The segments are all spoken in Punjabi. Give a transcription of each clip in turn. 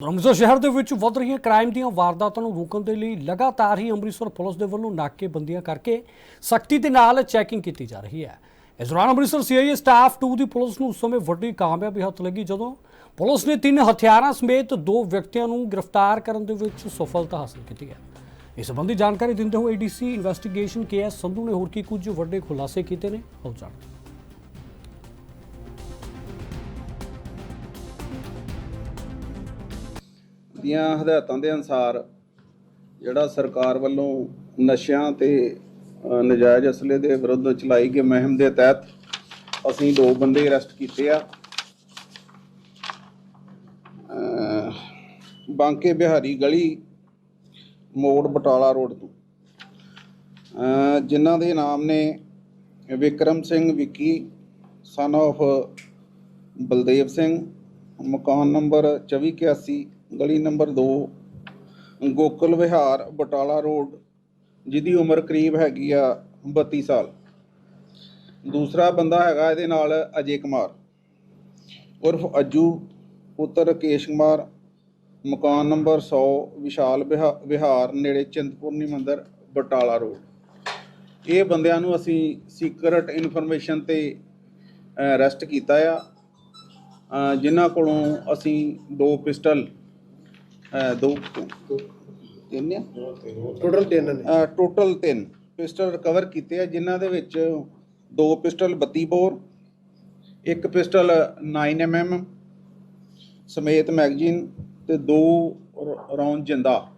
ਅੰਮ੍ਰਿਤਸਰ ਸ਼ਹਿਰ ਦੇ ਵਿੱਚ ਵੱਧ ਰਹੀਆਂ ਕ੍ਰਾਈਮ ਦੀਆਂ ਵਾਰਦਾਤਾਂ ਨੂੰ ਰੋਕਣ ਦੇ ਲਈ ਲਗਾਤਾਰ ਹੀ ਅੰਮ੍ਰਿਤਸਰ ਪੁਲਿਸ ਦੇ ਵੱਲੋਂ ਨਾਕੇਬੰਦੀਆਂ ਕਰਕੇ ਸਖਤੀ ਦੇ ਨਾਲ ਚੈਕਿੰਗ ਕੀਤੀ ਜਾ ਰਹੀ ਹੈ। ਇਸ ਦੌਰਾਨ ਅੰਮ੍ਰਿਤਸਰ ਸੀਆਈਏ ਸਟਾਫ 2 ਦੀ ਪੁਲਿਸ ਨੂੰ ਉਸ ਸਮੇਂ ਵੱਡੀ ਕਾਮਯਾਬੀ ਹੱਥ ਲੱਗੀ ਜਦੋਂ ਪੁਲਿਸ ਨੇ ਤਿੰਨ ਹਥਿਆਰਾਂ ਸਮੇਤ ਦੋ ਵਿਅਕਤੀਆਂ ਨੂੰ ਗ੍ਰਿਫਤਾਰ ਕਰਨ ਦੇ ਵਿੱਚ ਸਫਲਤਾ ਹਾਸਲ ਕੀਤੀ ਹੈ। ਇਸ ਸੰਬੰਧੀ ਜਾਣਕਾਰੀ ਦਿੰਦੇ ਹੋਏ ਏਡੀਸੀ ਇਨਵੈਸਟੀਗੇਸ਼ਨ ਕੇਐਸ ਸੰਧੂ ਨੇ ਹੋਰ ਕੀ ਕੁਝ ਵੱਡੇ ਖੁਲਾਸੇ ਕੀਤੇ ਨੇ ਆਓ ਜਾਣਦੇ ਦੀਆਂ ਹਦਾਇਤਾਂ ਦੇ ਅਨੁਸਾਰ ਜਿਹੜਾ ਸਰਕਾਰ ਵੱਲੋਂ ਨਸ਼ਿਆਂ ਤੇ ਅ, ਨਜਾਇਜ਼ ਅਸਲੇ ਦੇ ਵਿਰੁੱਧ ਚਲਾਈ ਗਈ ਮੁਹਿੰਮ ਦੇ ਤਹਿਤ ਅਸੀਂ ਦੋ ਬੰਦੇ ਅਰੈਸਟ ਕੀਤੇ ਆ। ਬਾਂਕੇ ਬਿਹਾਰੀ ਗਲੀ ਮੋੜ ਬਟਾਲਾ ਰੋਡ ਤੋਂ। ਜਿਨ੍ਹਾਂ ਦੇ ਨਾਮ ਨੇ ਵਿਕਰਮ ਸਿੰਘ ਵਿੱਕੀ ਸਨ of ਬਲਦੇਵ ਸਿੰਘ ਮਕਾਨ ਨੰਬਰ 2481 ਗਲੀ ਨੰਬਰ 2 ਗੋਕਲ ਵਿਹਾਰ ਬਟਾਲਾ ਰੋਡ ਜਿਹਦੀ ਉਮਰ ਕਰੀਬ ਹੈਗੀ ਆ 32 ਸਾਲ। ਦੂਸਰਾ ਬੰਦਾ ਹੈਗਾ ਇਹਦੇ ਨਾਲ ਅਜੇ ਕੁਮਾਰ। ਉਰਫ ਅੱਜੂ ਪੁੱਤਰ ਰਕੇਸ਼ ਕੁਮਾਰ ਮਕਾਨ ਨੰਬਰ 100 ਵਿਸ਼ਾਲ ਵਿਹਾ- ਵਿਹਾਰ ਨੇੜੇ ਚਿੰਤਪੁਰਨੀ ਮੰਦਰ ਬਟਾਲਾ ਰੋਡ। ਇਹ ਬੰਦਿਆਂ ਨੂੰ ਅਸੀਂ ਸੀਕਰਟ ਇਨਫੋਰਮੇਸ਼ਨ ਤੇ ਅਰੈਸਟ ਕੀਤਾ ਆ। ਅ, ਜਿਨ੍ਹਾਂ ਕੋਲੋਂ ਅਸੀਂ ਦੋ ਪਿਸਟਲ ਅ, ਦੋ ਤਿੰਨ ਆ? ਟੋਟਲ ਤਿੰਨ ਨੇ। ਅ, ਟੋਟਲ 3 ਪਿਸਟਲ ਰਿਕਵਰ ਕੀਤੇ ਆ ਜਿਨ੍ਹਾਂ ਦੇ ਵਿੱਚ ਦੋ ਪਿਸਟਲ 32 ਬੋਰ ਇੱਕ ਪਿਸਟਲ 9mm ਸਮੇਤ ਮੈਗਜ਼ੀਨ ਤੇ ਦੋ ਰੌਂਡ ਜਿੰਦਾ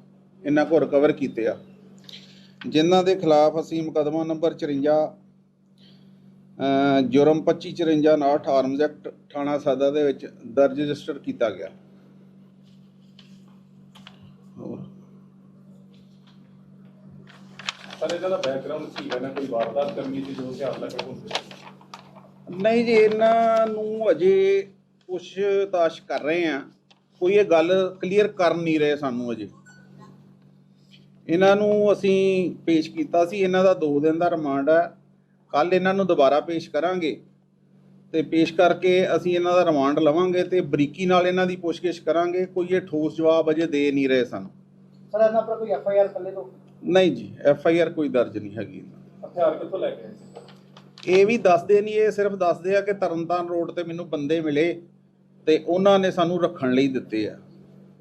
ਇਹਨਾਂ ਕੋ ਰਿਕਵਰ ਕੀਤੇ ਆ। ਜਿਨ੍ਹਾਂ ਦੇ ਖਿਲਾਫ ਅਸੀਂ ਮੁਕਦਮਾ ਨੰਬਰ 54 ਅ, ਜੁਰਮ 2554 ਨਾਟ ਆਰਮਜ਼ ਐਕਟ ਥਾਣਾ ਸਾਦਾ ਦੇ ਵਿੱਚ ਦਰਜ ਰਜਿਸਟਰ ਕੀਤਾ ਗਿਆ। ਹੋਰ? ਸਰ ਇਹਨਾਂ ਦਾ ਬੈਕਗ੍ਰਾਉਂਡ ਕੀ ਹੈ ਨਾ ਕੋਈ ਵਾਰਦਾਤ ਕਰਨੀ ਸੀ ਜੋ ਧਿਆਨ ਲੱਗ ਹੁੰਦੇ ਨਹੀਂ ਜੀ ਇਹਨਾਂ ਨੂੰ ਅਜੇ ਪੁੱਛਤਾਛ ਕਰ ਰਹੇ ਆ ਕੋਈ ਇਹ ਗੱਲ ਕਲੀਅਰ ਕਰ ਨਹੀਂ ਰਹੇ ਸਾਨੂੰ ਅਜੇ। ਇਹਨਾਂ ਨੂੰ ਅਸੀਂ ਪੇਸ਼ ਕੀਤਾ ਸੀ ਇਹਨਾਂ ਦਾ 2 ਦਿਨ ਦਾ ਰਿਮਾਂਡ ਹੈ। ਕੱਲ ਇਹਨਾਂ ਨੂੰ ਦੁਬਾਰਾ ਪੇਸ਼ ਕਰਾਂਗੇ। ਤੇ ਪੇਸ਼ ਕਰਕੇ ਅਸੀਂ ਇਹਨਾਂ ਦਾ ਰਿਮਾਂਡ ਲਵਾਂਗੇ ਤੇ ਬਰੀਕੀ ਨਾਲ ਇਹਨਾਂ ਦੀ ਪੁੱਛਗਿੱਛ ਕਰਾਂਗੇ। ਕੋਈ ਇਹ ਠੋਸ ਜਵਾਬ ਅਜੇ ਦੇ ਨਹੀਂ ਰਹੇ ਸਾਨੂੰ। ਸਰ ਇਹਨਾਂ ਪਰ ਕੋਈ ਐਫ ਆਈ ਆਰ ਕੱਲੇ ਤੋਂ? ਨਹੀਂ ਜੀ ਐਫ ਆਈ ਆਰ ਕੋਈ ਦਰਜ ਨਹੀਂ ਹੈਗੀ ਇਹਨਾਂ ਹਥਿਆਰ ਕਿੱਥੋਂ ਲੈ ਕੇ ਆਏ ਸੀ? ਇਹ ਵੀ ਦੱਸਦੇ ਨਹੀਂ ਇਹ ਸਿਰਫ ਦੱਸਦੇ ਆ ਕਿ ਤਰਨਤਾਰਨ ਰੋਡ ਤੇ ਮੈਨੂੰ ਬੰਦੇ ਮਿਲੇ ਤੇ ਉਹਨਾਂ ਨੇ ਸਾਨੂੰ ਰੱਖਣ ਲਈ ਦਿੱਤੇ ਆ।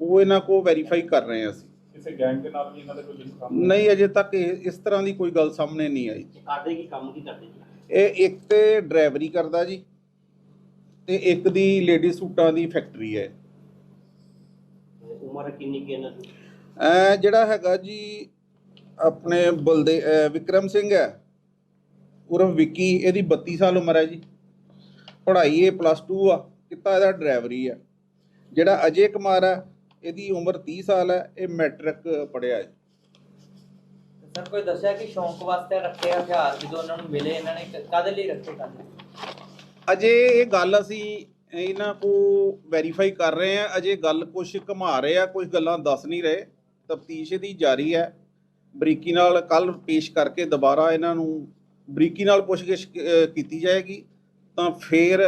ਉਹ ਇਹਨਾਂ ਕੋ ਵੈਰੀਫਾਈ ਕਰ ਰਹੇ ਆ ਅਸੀਂ। ਕਿਸੇ ਗੈਂਗ ਦੇ ਨਾਲ ਵੀ ਇਹਨਾਂ ਦੇ ਕੋਈ ਲਿੰਕ ਕੰਮ ਨਹੀਂ ਅਜੇ ਤੱਕ ਇਹ- ਇਸ ਤਰ੍ਹਾਂ ਦੀ ਕੋਈ ਗੱਲ ਸਾਹਮਣੇ ਨਹੀਂ ਆਈ। ਕਰਦੇ ਕੀ ਕੰਮ ਕੀ ਕਰਦੇ ਜੀ? ਇਹ ਇੱਕ ਤੇ ਡਰਾਈਵਰੀ ਕਰਦਾ ਜੀ ਤੇ ਇੱਕ ਦੀ ਲੇਡੀ ਸੂਟਾਂ ਦੀ ਫੈਕਟਰੀ ਹੈ। ਉਮਰ ਕਿੰਨੀ ਕੀ ਇਹਨਾਂ ਦੀ? ਐ ਜਿਹੜਾ ਹੈਗਾ ਜੀ ਆਪਣੇ ਬਲਦੇ ਅਹ ਵਿਕਰਮ ਸਿੰਘ ਹੈ। ਉਰਫ ਵਿੱਕੀ ਇਹਦੀ 32 ਸਾਲ ਉਮਰ ਹੈ ਜੀ। ਪੜ੍ਹਾਈ ਇਹ ਪਲੱਸ 2 ਆ ਕਿਤਾ ਇਹਦਾ ਡਰਾਈਵਰੀ ਆ ਜਿਹੜਾ ਅਜੇ ਕੁਮਾਰ ਹੈ ਇਹਦੀ ਉਮਰ 30 ਸਾਲ ਹੈ ਇਹ ਮੈਟ੍ਰਿਕ ਪੜ੍ਹਿਆ ਹੈ। ਸਰ ਕੋਈ ਦੱਸਿਆ ਕਿ ਸ਼ੌਂਕ ਵਾਸਤੇ ਰੱਖੇ ਆ ਹਥਿਆਰ ਜਦੋਂ ਉਹਨਾਂ ਨੂੰ ਮਿਲੇ ਇਹਨਾਂ ਨੇ ਕ- ਕਾਹਦੇ ਲਈ ਰੱਖੇ ਕਾਹਦੇ ਅਜੇ ਇਹ ਗੱਲ ਅਸੀਂ ਇਹਨਾਂ ਕੋ ਵੈਰੀਫਾਈ ਕਰ ਰਹੇ ਆ ਅਜੇ ਗੱਲ ਕੁਝ ਘੁਮਾ ਰਹੇ ਆ ਕੁਝ ਗੱਲਾਂ ਦੱਸ ਨਹੀਂ ਰਹੇ। ਤਫਤੀਸ਼ ਦੀ ਜਾਰੀ ਹੈ। ਬਰੀਕੀ ਨਾਲ ਕੱਲ ਪੇਸ਼ ਕਰਕੇ ਦੁਬਾਰਾ ਇਹਨਾਂ ਨੂੰ ਬਰੀਕੀ ਨਾਲ ਪੁੱਛਗਿੱਛ ਕੀਤੀ ਜਾਏਗੀ। ਤਾਂ ਫਿਰ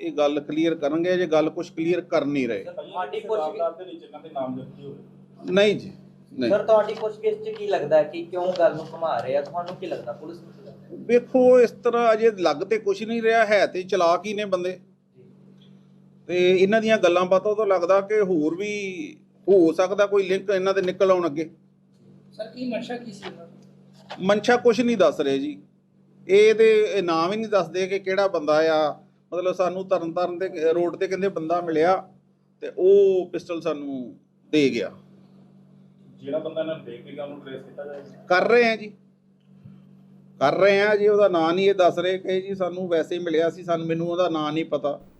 ਇਹ ਗੱਲ ਕਲੀਅਰ ਕਰਾਂਗੇ ਜੇ ਗੱਲ ਕੁਝ ਕਲੀਅਰ ਕਰ ਨਹੀਂ ਰਹੇ। ਪੁੱਛ- ਵਾਰਦਾਤ ਦੇ ਵਿੱਚ ਇਹਨਾਂ ਦੇ ਨਾਮ ਜ਼ਰੂਰੀ ਹੋਵੇ ਨਹੀਂ ਜੀ ਨਹੀਂ। ਸਰ ਤੁਹਾਡੀ ਪੁੱਛਗਿੱਛ 'ਚ ਕੀ ਲੱਗਦਾ ਕਿ ਕਿਉਂ ਗੱਲ ਨੂੰ ਘੁਮਾ ਰਹੇ ਆ? ਤੁਹਾਨੂੰ ਕੀ ਲੱਗਦਾ? ਪੁਲਿਸ? ਵੇਖੋ ਇਸ ਤਰ੍ਹਾਂ ਅਜੇ ਲੱਗ ਤੇ ਕੁਝ ਨਹੀਂ ਰਿਹਾ ਹੈ ਤੇ ਚਲਾਕ ਹੀ ਨੇ ਬੰਦੇ। ਤੇ ਇਹਨਾਂ ਦੀਆਂ ਗੱਲਾਂ ਬਾਤਾਂ ਤੋਂ ਲੱਗਦਾ ਕਿ ਹੋਰ ਵੀ ਹੋ ਸਕਦਾ ਕੋਈ ਲਿੰਕ ਇਹਨਾਂ ਦੇ ਨਿਕਲ ਆਉਣ ਅੱਗੇ। ਸਰ ਕੀ ਮਨਸ਼ਾ ਕੀ ਸੀ ਮਨਸ਼ਾ ਕੁਝ ਨਹੀਂ ਦੱਸ ਰਹੇ ਜੀ। ਇਹ ਤੇ ਨਾਮ ਹੀ ਨਹੀਂ ਦੱਸਦੇ ਕਿ ਕਿਹੜਾ ਬੰਦਾ ਆ। ਮਤਲਬ ਸਾਨੂੰ ਤਰਨਤਾਰਨ ਦੇ ਰੋਡ ਤੇ ਕਹਿੰਦੇ ਬੰਦਾ ਮਿਲਿਆ ਤੇ ਉਹ ਪਿਸਟਲ ਸਾਨੂੰ ਦੇ ਗਿਆ। ਜਿਹੜਾ ਬੰਦਾ ਇਹਨਾਂ ਨੂੰ ਦੇਖ ਕੇ ਗਿਆ ਉਹਨੂੰ ਟ੍ਰੇਸ ਕੀਤਾ ਜਾਏਗਾ ਕਰ ਰਹੇ ਆ ਜੀ। ਕਰ ਰਹੇ ਆ ਜੀ, ਉਹਦਾ ਨਾਂ ਨਹੀਂ ਇਹ ਦੱਸ ਰਹੇ ਕਿ ਜੀ ਸਾਨੂੰ ਵੈਸੇ ਹੀ ਮਿਲਿਆ ਸੀ, ਸਾਨੂੰ ਮੈਨੂੰ ਉਹਦਾ ਨਾਂ ਨਹੀਂ ਪਤਾ।